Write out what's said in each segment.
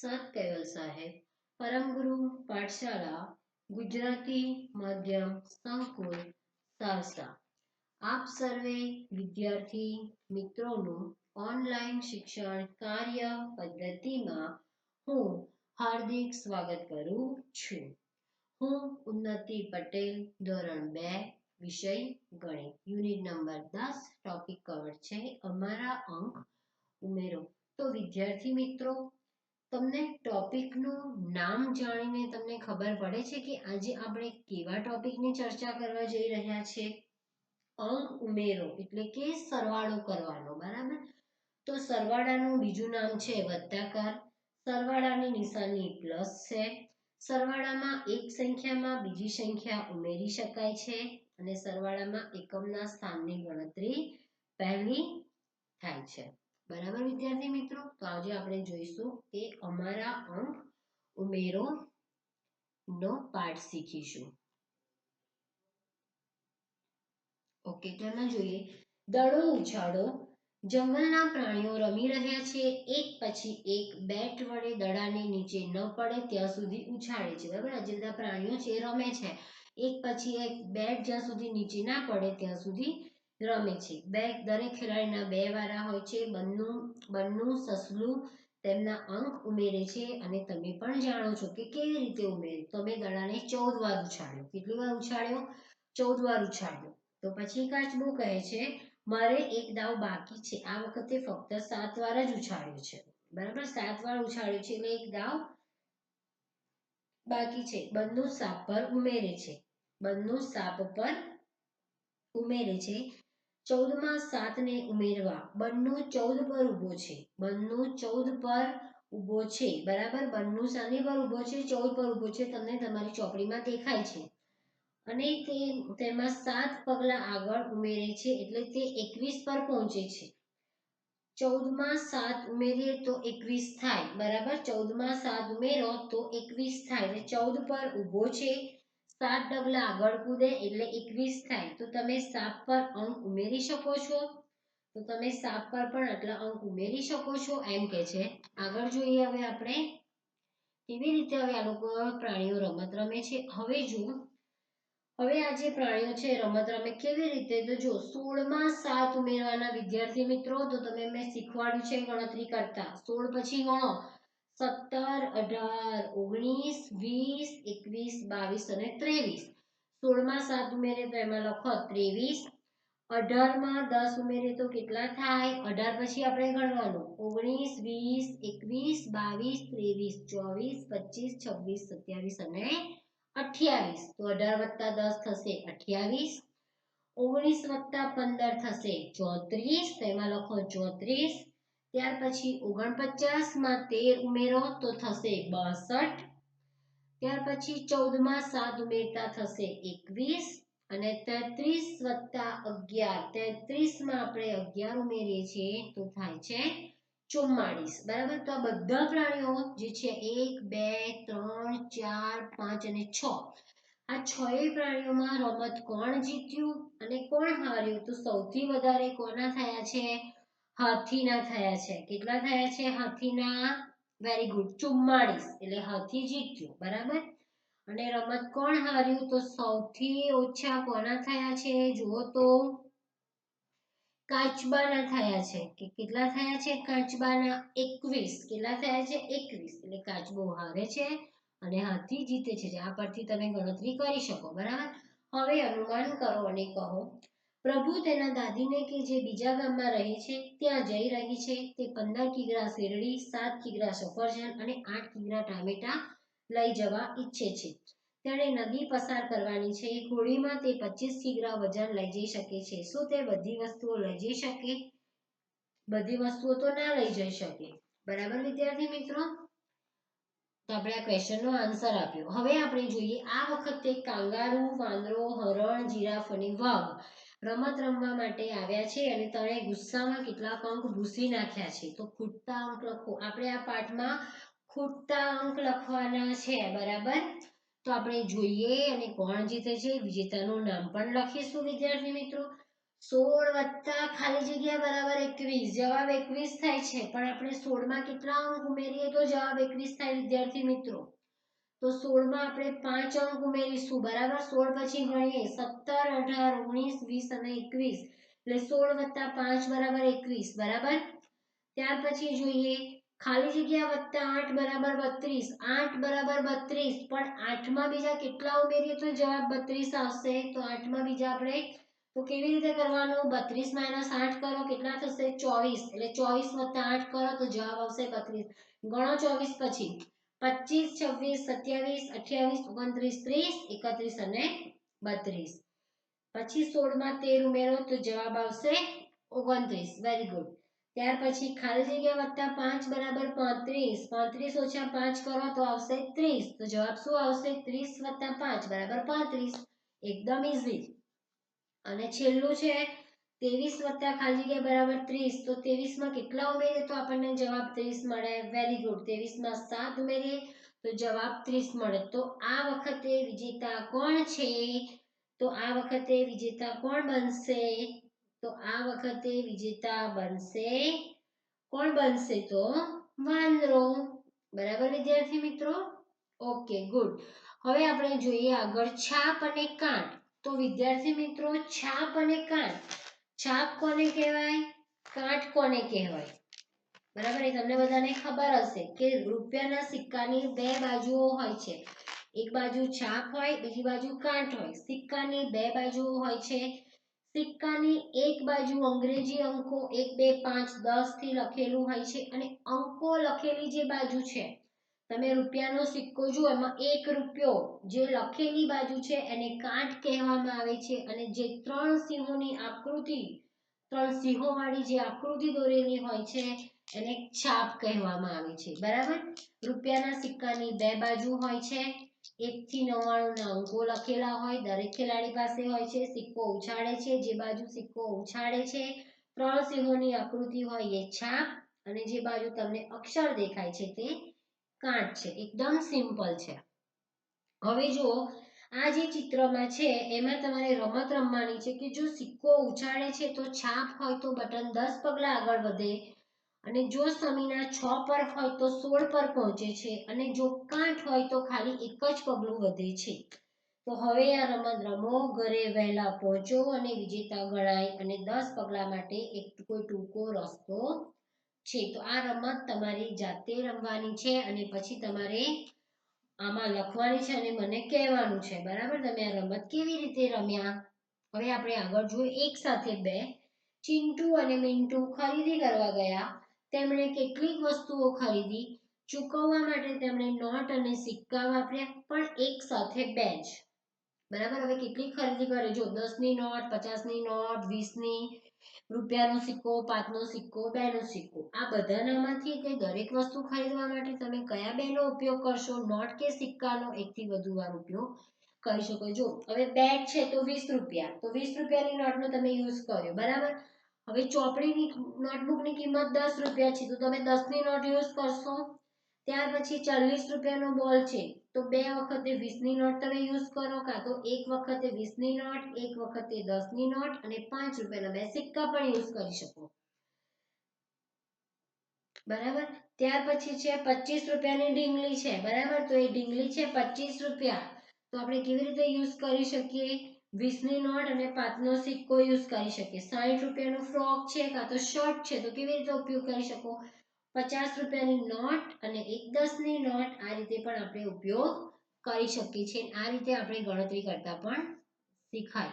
સત કેવલ સાહેબ પરમગુરુ પાઠશાળા, ગુજરાતી માધ્યમ, સંકુલ, સારસા. આપ સર્વે વિદ્યાર્થી મિત્રોનું ઓનલાઈન શિક્ષણ કાર્ય પદ્ધતિમાં હું હાર્દિક સ્વાગત કરું છું. હું ઉન્નતિ પટેલ, ધોરણ બે, વિષય ગણિત. યુનિટ નંબર દસ, ટોપિક કવર છે. અમારા અંક ઉમેરો. તો વિદ્યાર્થી મિત્રો તમને ટોપિકનું નામ જાણીને તમને ખબર પડે છે કે આજે આપણે કેવા ટોપિકની ચર્ચા કરવા જઈ રહ્યા છે? અંક ઉમેરો, એટલે કે સરવાળો કરવાનો, બરાબર? તો સરવાળાનું બીજું નામ છે વત્તાકાર, સરવાળાની નિશાની પ્લસ છે. સરવાળામાં એક સંખ્યામાં બીજી સંખ્યા ઉમેરી શકાય છે અને સરવાળામાં એકમના સ્થાનની ગણતરી પહેલી થાય છે. બરાબર, વિદ્યાર્થી મિત્રો? તો આજે આપણે જોઈશું કે અમારા અંક ઉમેરો નો પાઠ શીખીશું. ઓકે, તો જોઈએ. દડો ઉછાળો. જંગલના પ્રાણીઓ રમી રહ્યા છે. એક પછી એક બેટ વડે દડાને નીચે ન પડે, ત્યાં સુધી ઉછાળે છે. બરાબર? જે પ્રાણીઓ છે, રમે છે. એક પછી એક બેટ જ્યાં સુધી નીચે ના પડે, ત્યાં સુધી રમે છે. બે, દરેક ખેલાડીના બે વારા હોય છે. બંનું બંનું સસલું તેમના અંક ઉમેરે છે અને તમે પણ જાણો છો કે કેવી રીતે ઉમેરે તમે દડાને ચૌદ વાર ઉછાળ્યો. કેટલી વાર ઉછાળ્યો? ચૌદ વાર ઉછાળ્યો. તો પછી કાચબો કહે છે, મારે એક દાવ બાકી છે. આ વખતે ફક્ત સાત વાર જ ઉછાળ્યો છે. બરાબર? સાત વાર ઉછાળ્યો છે એટલે એક દાવ બાકી છે. બંનું સાપ પર ઉમેરે છે. બંનું સાપ પર ઉમેરે છે. ચૌદમાં સાતને ઉમેરવા. બંનું ચૌદ પર ઊભો છે. બંનું ચૌદ પર ઊભો છે. બરાબર? બંનું સાની પર ઊભો છે, ચૌદ પર ઊભો છે. તમને તમારી ચોપડીમાં દેખાય છે. અને તે તેમાં સાત પગલા આગળ ઉમેરે છે, એટલે તે એકવીસ પર પહોંચે છે. ચૌદમાં સાત ઉમેરીએ તો એકવીસ થાય. બરાબર? ચૌદમાં સાત ઉમેરો તો એકવીસ થાય. એટલે ચૌદ પર ઊભો છે સાત ડગલા આગળ કૂદે એટલે એકવીસ થાય. તો તમે સાત પર અંક ઉમેરી શકો છો. તો તમે સાત પર પણ આટલા અંક ઉમેરી શકો છો એમ કે છે. આગળ જોઈએ હવે આપણે કેવી રીતે હવે આ લોકો પ્રાણીઓ રમત રમે છે. હવે જુઓ હવે આ જે પ્રાણીઓ છે રમત રમે કેવી રીતે? તો જો સોળમાં સાત ઉમેરવાના વિદ્યાર્થી મિત્રો, તો તમે મેં શીખવાડ્યું છે ગણતરી કરતા. સોળ પછી ગણો. સત્તર, અઢાર, ઓગણીસ, વીસ, એકવીસ, બાવીસ અને ત્રેવીસ. સોળમાં સાત ઉમેરે તો એમાં લખો ત્રેવીસ. અઢારમાં દસ ઉમેરે તો કેટલા થાય? અઢાર પછી આપણે ગણવાનું. ઓગણીસ, વીસ, એકવીસ, બાવીસ, ત્રેવીસ, ચોવીસ, પચીસ, છવ્વીસ, સત્યાવીસ અને અઠ્યાવીસ. તો અઢાર વત્તા દસ થશે અઠ્યાવીસ. ઓગણીસ વત્તા પંદર થશે ચોત્રીસ. તેમાં લખો ચોત્રીસ. ત્યાર પછી ઓગણપચાસમાં તેર ઉમેરો તો થશે બાસઠ. ત્યાર પછી ચૌદમાં સાત ઉમેરતા થશે એકવીસ અને તેત્રીસ વત્તા અગિયાર. તેત્રીસમાં આપણે અગિયાર ઉમેરીએ છીએ તો થાય છે ચુમ્માળીસ. બરાબર? તો આ બધા પ્રાણીઓ જે છે એક, બે, ત્રણ, ચાર, પાંચ અને છ. આ છ પ્રાણીઓમાં રમત કોણ જીત્યું અને કોણ હાર્યું? તો સૌથી વધારે કોના થયા છે? હાથીના થયા છે. કેટલા થયા છે? હાથીના વેરી ગુડ ચુમ્માળીસ. એટલે હાથી જીત્યું. બરાબર? અને રમત કોણ હાર્યું? તો સૌથી ઓછા કોના થયા છે? જુઓ તો કાચબાના થયા છે. કે કેટલા થયા છે? કાચબાના એકવીસ. કેટલા થયા છે? એકવીસ. એટલે કાચબો હારે છે અને હાથી જીતે છે. આ પરથી તમે ગણતરી કરી શકો. બરાબર? હવે અનુમાન કરો અને કહો પ્રભુ તેના દાદીને કે જે બીજા ગામમાં રહે છે, ત્યાં જઈ રહી છે, તે પંદર કિગ્રા શેરડી, સાત કિગ્રા સફરજન અને આઠ કિગ્રા ટામેટા લઈ જવા ઈચ્છે છે. તેણે નદી પસાર કરવાની છે હોળીમાં તે પચીસ કિગ્રા વજન લઈ જઈ શકે છે. શું તે બધી વસ્તુઓ લઈ જઈ શકે? બધી વસ્તુઓ તો ના લઈ જઈ શકે. બરાબર વિદ્યાર્થી મિત્રો? તો આપણે આ ક્વેશ્ચનનો આન્સર આપ્યો. હવે આપણે જોઈએ આ વખતે કાંગારુ, વાંદરો, હરણ, જીરાફ અને વાઘ રમત રમવા માટે આવ્યા છે અને તણે ગુસ્સામાં કેટલાક અંક ભૂસી નાખ્યા છે. તો ખૂટતા અંક લખો. આપણે આ પાઠમાં ખૂટતા અંક લખવાના છે, બરાબર? તો આપણે જોઈએ અને કોણ જીતે છે. વિજેતાનું નામ પણ લખીશું, વિદ્યાર્થી મિત્રો. સોળ વત્તા ખાલી જગ્યા બરાબર એકવીસ. જવાબ એકવીસ થાય છે. પણ આપણે સોળમાં કેટલા અંક ઉમેરીએ તો જવાબ એકવીસ થાય, વિદ્યાર્થી મિત્રો. તો સોળમાં આપણે પાંચ અંક ઉમેરીશું. બરાબર? સોળ પછી ગણીએ. સત્તર, અઢાર, ઓગણીસ, વીસ અને એકવીસ. એટલે સોળ વત્તા પાંચ બરાબર એકવીસ. બરાબર? ત્યાર પછી જોઈએ. ખાલી જગ્યા વત્તા આઠ બરાબર બત્રીસ. આઠ બરાબર બત્રીસ. પણ આઠમાં બીજા કેટલા ઉમેરીએ તો જવાબ બત્રીસ આવશે. તો આઠમાં બીજા આપણે તો કેવી રીતે કરવાનું? બત્રીસ માઇનસ આઠ કરો. કેટલા થશે? ચોવીસ. એટલે ચોવીસ વત્તા આઠ કરો તો જવાબ આવશે બત્રીસ. ગણો ચોવીસ પછી. પચીસ, છવ્વીસ, સત્યાવીસ, અઠ્યાવીસ, ઓગણત્રીસ, ત્રીસ, એકત્રીસ અને બત્રીસ. પછી સોળમાં તેર ઉમેરો તો જવાબ આવશે ઓગણત્રીસ. વેરી ગુડ ત્યાર પછી ખાલી જગ્યા વત્તા પાંચ બરાબર પાંત્રીસ. પાંત્રીસ ઓછા પાંચ કરો તો આવશે ત્રીસ. તો જવાબ શું આવશે? ત્રીસ વત્તા પાંચ બરાબર પાંત્રીસ. એકદમ ઇઝી અને છેલ્લું છે ત્રેવીસ વત્તા ખાલી જગ્યા બરાબર ત્રીસ, તો ત્રેવીસમાં કેટલા ઉમેરીએ તો આપણને જવાબ ત્રીસ મળે. વેરી ગુડ ત્રેવીસમાં સાત ઉમેરીએ તો જવાબ ત્રીસ મળે. તો આ વખતે વિજેતા કોણ છે? તો આ વખતે વિજેતા કોણ બનશે? તો આ વખતે વિજેતા બનશે કોણ બનશે? તો વાંદરો બરાબર વિદ્યાર્થી મિત્રો? ઓકે ગુડ હવે આપણે જોઈએ આગળ છાપ અને કાંટ તો વિદ્યાર્થી મિત્રો, છાપ અને કાંટ છાપ કોને કહેવાય? કાટ કોને કહેવાય? બરાબર? એ તમને બધાને ખબર હશે કે રૂપિયાના સિક્કાની બે બાજુઓ હોય છે. એક બાજુ છાપ હોય, બીજી બાજુ કાંટ હોય. સિક્કાની બે બાજુઓ હોય છે. સિક્કાની એક બાજુ અંગ્રેજી અંકો એક, બે, પાંચ દસથી લખેલું હોય છે અને અંકો લખેલી જે બાજુ છે તમે રૂપિયાનો સિક્કો જુઓ, એમાં એક રૂપિયો જે લખેલી બાજુ છે એને કાંટ કહેવામાં આવે છે અને જે ત્રણ સિંહોની આકૃતિ, ત્રણ સિંહોવાળી જે આકૃતિ દોરેલી હોય છે એને છાપ કહેવામાં આવે છે. બરાબર? રૂપિયાના સિક્કાની બે બાજુ હોય છે એક થી નવ્વાણું ના અંકો લખેલા હોય, દરેક ખેલાડી પાસે હોય છે, સિક્કો ઉછાળે છે, જે બાજુ સિક્કો ઉછાળે છે, ત્રણ સિંહોની આકૃતિ હોય એ છાપ અને જે બાજુ તમને અક્ષર દેખાય છે તે કાંટ છે, એકદમ સિમ્પલ છે. હવે જુઓ, આ જે ચિત્રમાં છે, એમાં તમારે રમત રમવાની છે કે જો સિક્કો ઉછાળે છે તો છાપ હોય તો બટન દસ પગલા આગળ વધે અને જો સમીના છ પર હોય તો સોળ પર પહોંચે છે અને જો કાંઠ હોય તો ખાલી એક જ પગલું વધે છે. તો હવે આ રમત રમો, ઘરે વહેલા પહોંચો અને વિજેતા ગણાય અને દસ પગલા માટે એક કોઈ ટૂંકો રસ્તો છે. તો આ રમત તમારી જાતે રમવાની છે અને પછી તમારે આમાં લખવાની છે અને મને કહેવાનું છે. બરાબર? તમે આ રમત કેવી રીતે રમ્યા? હવે આપણે આગળ જોઈએ. એક સાથે બે ચિંટુ અને મિન્ટુ ખરીદી કરવા ગયા. તેમણે કેટલીક વસ્તુઓ ખરીદી. ચૂકવવા માટે તેમણે નોટ અને સિક્કા વાપર્યા, પણ એક સાથે બે જ. બરાબર? હવે કેટલી ખરીદી કરે? જો દસની નોટ, પચાસની નોટ, વીસની રૂપિયાનો સિક્કો પાંચનો સિક્કો બેનો સિક્કો. આ બધાનામાંથી કે દરેક વસ્તુ ખરીદવા માટે તમે કયા બેનો ઉપયોગ કરશો? નોટ કે સિક્કાનો? એકથી વધુ વાર ઉપયોગ કરી શકો. જો, હવે બેગ છે તો વીસ રૂપિયા. તો વીસ રૂપિયાની નોટનો તમે યુઝ કર્યો. બરાબર? હવે ચોપડીની નોટબુકની કિંમત દસ રૂપિયા છે. તો તમે દસની નોટ યુઝ કરશો? ત્યાર પછી ચાલીસ રૂપિયાનો બોલ છે. તો બે વખતે વીસની નોટ તમે યુઝ કરો કાં તો એક વખતે વીસની નોટ, એક વખતે દસની નોટ અને પાંચ રૂપિયાના બે સિક્કા પણ યુઝ કરી શકો. બરાબર? ત્યાર પછી છે પચીસ રૂપિયાની ઢીંગલી છે. બરાબર? તો એ ઢીંગલી છે પચીસ રૂપિયા. તો આપણે કેવી રીતે યુઝ કરી શકીએ? વીસની નોટ અને પાંચનો સિક્કો યુઝ કરી શકીએ. સાઠ રૂપિયાનો ફ્રોક છે કાં તો શર્ટ છે તો કેવી રીતે ઉપયોગ કરી શકો? પચાસ રૂપિયાની નોટ અને એક દસની નોટ આ રીતે પણ આપણે ઉપયોગ કરી શકીએ છીએ. આ રીતે આપણે ગણતરી કરતા પણ શીખાય.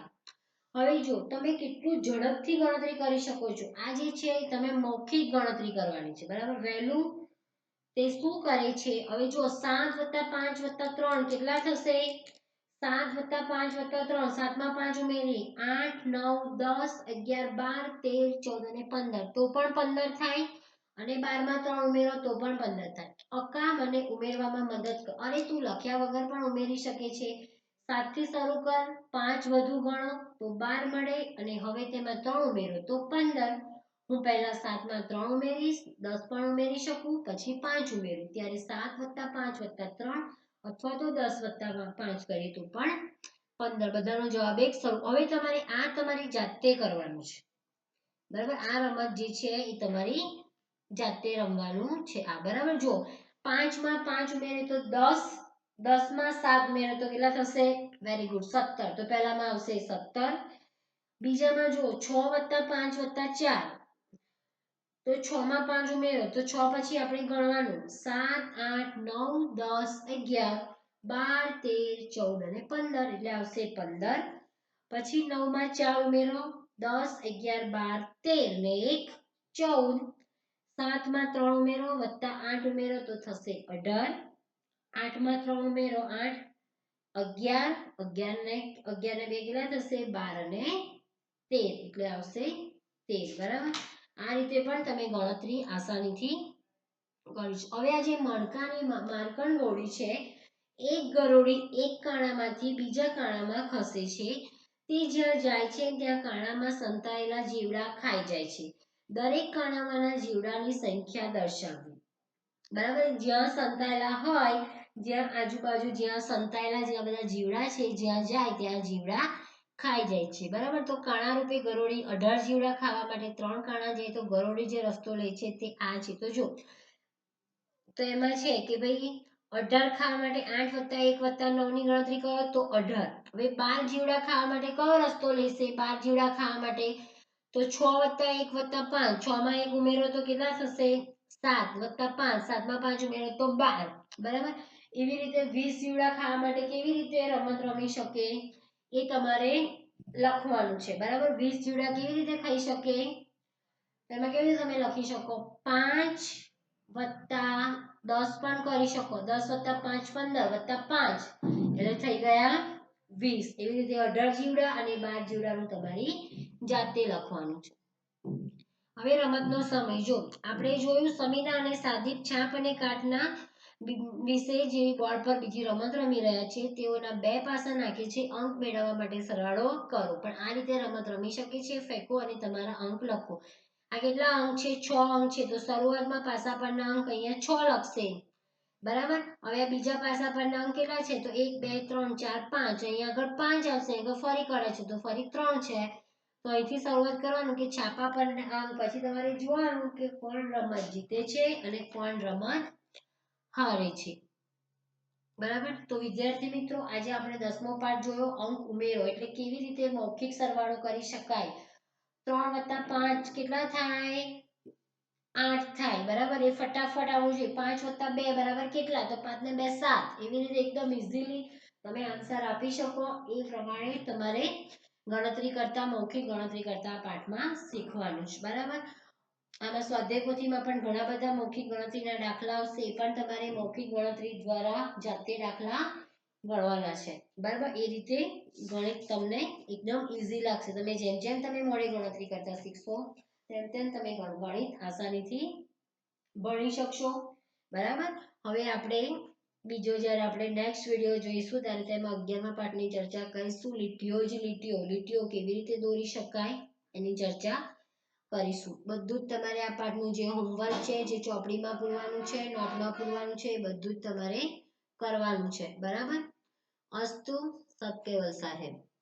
હવે જો તમે કેટલું ઝડપથી ગણતરી કરી શકો છો. આ જે છે તમે મૌખિક ગણતરી કરવાની છે. બરાબર? વહેલું તે શું કરે છે? હવે જો સાત વત્તા પાંચ વત્તા ત્રણ કેટલા થશે? સાત વત્તા પાંચ વત્તા ત્રણ, સાતમાં પાંચ ઉમેરી, આઠ, નવ, દસ, અગિયાર, બાર, તેર, ચૌદ અને પંદર. તો પણ પંદર થાય. અને બારમાં ત્રણ ઉમેરો તો પણ પંદર થાય. અકામ અને ઉમેરવામાં મદદ કર. અરે તું લખ્યા વગર પણ ઉમેરી શકે છે. સાતથી શરૂ કર, પાંચ વધુ ગણો, તો બાર મળે અને હવે તેમાં ત્રણ ઉમેરો. તો પંદર. હું પહેલા સાતમાં ત્રણ ઉમેરીશ, દસ પણ ઉમેરી શકું, પછી પાંચ ઉમેરું. ત્યારે સાત વત્તા પાંચ વત્તા ત્રણ અથવા તો દસ વત્તા પાંચ કરીએ તો પણ પંદર. બધાનો જવાબ એક સરખો હવે તમારે આ તમારી જાતે કરવાનું છે. બરાબર? આ રમત જે છે એ તમારી જાતે રમવાનું છે. આ બરાબર? જો પાંચમાં પાંચ ઉમેરે તો દસ, દસમાં સાત ઉમેરે તો કેટલા થશે? વેરી ગુડ સત્તર. તો પહેલામાં આવશે સત્તર. બીજામાં જો છ વત્તા પાંચ વત્તા તો છ માં પાંચ ઉમેરો, તો છ પછી આપણે ગણવાનું. સાત, આઠ, નવ, દસ, અગિયાર, બાર, તેર, ચૌદ અને પંદર. એટલે આવશે પંદર. પછી નવમાં ચાર ઉમેરો, દસ, અગિયાર, બાર, તેર ને એક, ચૌદ. સાતમાં ત્રણ ઉમેરો વત્તા આઠ ઉમેરો તો થશે અઢાર. આઠમાં ત્રણ ઉમેરો આઠ. અગિયાર. અગિયાર ને અગિયાર ને બે કેટલા થશે? બાર અને તેર. એટલે આવશે તેર, બરાબર? આ રીતે પણ તમે ગણતરી આસાનીથી કરી શકો. હવે આ જે મણકાની માર્કણ ગોળી છે, એક ગરોળી એક કાણામાંથી બીજા કાણામાં ખસે છે. તે જ્યાં જાય છે, ત્યાં કાણામાં સંતાયેલા જીવડા ખાઈ જાય છે. દરેક કણામાંના જીવડાની સંખ્યા દર્શાવવી. બરાબર? જ્યાં સંતાયેલા હોય, જ્યાં આજુબાજુ જ્યાં સંતાયેલા, જ્યાં બધા જીવડા છે, જ્યાં જાય, ત્યાં જીવડા ખાઈ જાય છે. બરાબર? તો કાણા રૂપે ગરોળી અઢાર જીવડા ખાવા માટે ત્રણ કાણા જાય તો ગરોળી જે રસ્તો લે છે તે આ છે. તો જો, તો એમાં છે કે ભાઈ, અઢાર ખાવા માટે આઠ વત્તા એક વત્તા નવની ગણતરી કરો તો અઢાર. હવે બાર જીવડા ખાવા માટે કયો રસ્તો લેશે? બાર જીવડા ખાવા માટે તો છ વત્તા એક વત્તા પાંચ. છ માં એક ઉમેરો તો કેટલા થશે? સાત વત્તા પાંચ. સાતમાં પાંચ ઉમેરો તો બાર. બરાબર? એવી રીતે વીસ જીવડા ખાવા માટે કેવી રીતે રમત રમી શકે એ તમારે લખવાનું છે. બરાબર? વીસ જીવડા કેવી રીતે ખાઈ શકે? એમાં કેવી રીતે તમે લખી શકો? પાંચ વત્તા દસ પણ કરી શકો. દસ વત્તા પાંચ પંદર વત્તા પાંચ. એટલે થઈ ગયા વીસ. એવી રીતે અઢાર જીવડા અને બાર જીવડાનું તમારી જાતે લખવાનું છે. હવે રમતનો સમય. જો, આપણે જોયું સમીના અને સાદિક છાપ અને કાટના વિશે જે બોર્ડ પર બીજી રમત રમી રહ્યા છે. તેઓના બે પાસા નાખે છે. અંક મેળવવા માટે સરવાળો કરો. પણ આ રીતે રમત રમી શકે છે. ફેંકો અને તમારા અંક લખો. આ કેટલા અંક છે? છ અંક છે. તો શરૂઆતમાં પાસા પરના અંક અહીંયા છ લખશે. બરાબર? હવે આ બીજા પાસા પરના અંક કેટલા છે? તો એક, બે, ત્રણ, ચાર, પાંચ. અહીંયા આગળ પાંચ આવશે. આગળ ફરી કરે છે. તો ફરી ત્રણ છે. તો અહીંથી શરૂઆત કરવાનું કે છાપા પર આમ પછી તમારે જોવાનું કે કોણ રમત જીતે છે અને કોણ રમત હારે છે. બરાબર? તો વિદ્યાર્થી મિત્રો, આજે આપણે દસમો પાઠ જોયો, અંક ઉમેરો એટલે કેવી રીતે મૌખિક સરવાળો કરી શકાય? ત્રણ વત્તા પાંચ કેટલા થાય? આઠ થાય. બરાબર? એ ફટાફટ આવવું જોઈએ. પાંચ વત્તા બે, બરાબર? કેટલા? તો પાંચ ને બે, સાત. એવી રીતે એકદમ ઇઝીલી તમે આન્સર આપી શકો. એ પ્રમાણે તમારે ગણતરી કરતા, મૌખિક ગણતરી કરતા પાઠમાં શીખવાનું છે. બરાબર? આમાં સ્વાધ્યાય પોથીમાં પણ ઘણા બધા મૌખિક ગણતરીના દાખલા આવશે. એ પણ તમારે મૌખિક ગણતરી દ્વારા જાતે દાખલા ગણવાના છે. બરાબર? એ રીતે ગણિત તમને એકદમ ઇઝી લાગશે. તમે જેમ જેમ તમે મોડે ગણતરી કરતા શીખશો, તેમ તેમ તમે ગણિત આસાનીથી ભણી શકશો. બરાબર? હવે આપણે બીજો જ્યારે આપણે નેક્સ્ટ વીડિયો જોઈશું, ત્યારે તેમાં અગિયારમા પાઠની ચર્ચા કરીશું. લીટીઓ જ લીટીઓ. લીટીઓ કેવી રીતે દોરી શકાય એની ચર્ચા કરીશું. બધું જ તમારે આ પાઠનું જે હોમવર્ક છે, જે ચોપડીમાં પૂરવાનું છે નોટમાં પૂરવાનું છે, એ બધું જ તમારે કરવાનું છે. બરાબર? અસ્તુ સત્કેવલ સાહેબ.